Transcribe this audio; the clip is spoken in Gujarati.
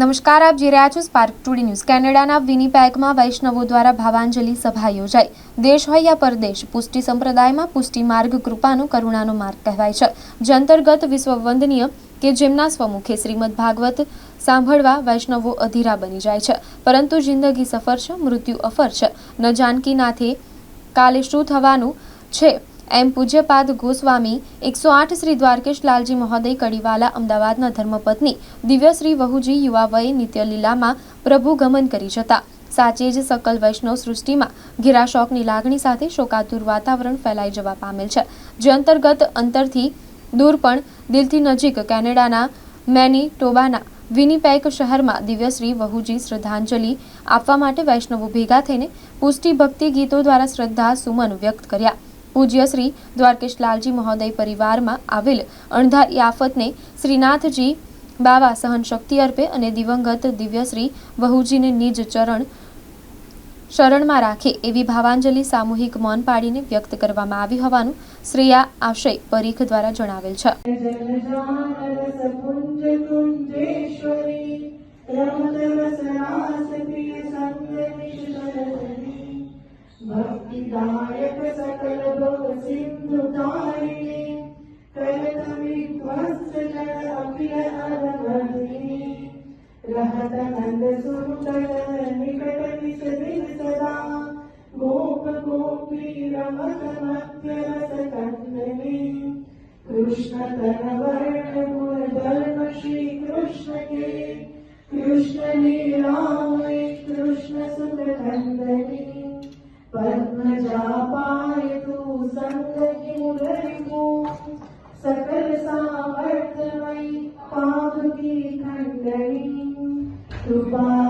નમસ્કાર, આપ જોઈ રહ્યા છો સ્પાર્ક ટુડી ન્યૂઝ કેનેડાના વિનીપેગમાં વૈષ્ણવો દ્વારા ભાવાંજલિ સભા યોજાઈ. દેશ હોય યા પરદેશ પુષ્ટિ સંપ્રદાયમાં પુષ્ટિ માર્ગ કૃપાનો કરુણાનો માર્ગ કહેવાય છે. જે અંતર્ગત વિશ્વવંદનીય કે જેમના સ્વમુખે શ્રીમદ ભાગવત સાંભળવા વૈષ્ણવો અધીરા બની જાય છે. પરંતુ જિંદગી સફર છે, મૃત્યુ અફર છે. ન જાનકી નાથે કાલે શું થવાનું છે? એમ પૂજ્યપાદ ગોસ્વામી એકસો આઠ શ્રી દ્વારકેશ લાલજી મહોદય કડીવાલા અમદાવાદના ધર્મપત્ની દિવ્યશ્રી વહુજી યુવા વયે નિત્યલીલામાં પ્રભુ ગમન કરી જતા. સાચે જ સકલ વૈષ્ણવ સૃષ્ટિમાં ઘેરા શોકની લાગણી સાથે શોકાતુર વાતાવરણ ફેલાઈ જવા પામેલ છે. જે અંતર્ગત અંતરથી દૂર પણ દિલથી નજીક કેનેડાના મેની ટોબાના વિનીપેક શહેરમાં દિવ્યશ્રી વહુજી શ્રદ્ધાંજલિ આપવા માટે વૈષ્ણવો ભેગા થઈને પુષ્ટિ ભક્તિ ગીતો દ્વારા શ્રદ્ધા સુમન વ્યક્ત કર્યા. પૂજ્ય શ્રી દ્વારકેશ લાલજી મહોદય પરિવારમાં આવેલ અણધારી આફતને શ્રીનાથજી બાવા સહન શક્તિ અર્પે અને દિવંગત દિવ્યશ્રી વહુજીને નિજ ચરણ શરણમાં રાખે એવી ભાવાંજલિ સામૂહિક મન પાડીને વ્યક્ત કરવામાં આવી હોવાનું શ્રેયા આશય પરીખ દ્વારા જણાવેલ છે. રમત रहत नन्द सुन्दर निकट विसरित सदा गोप गोपी Goodbye.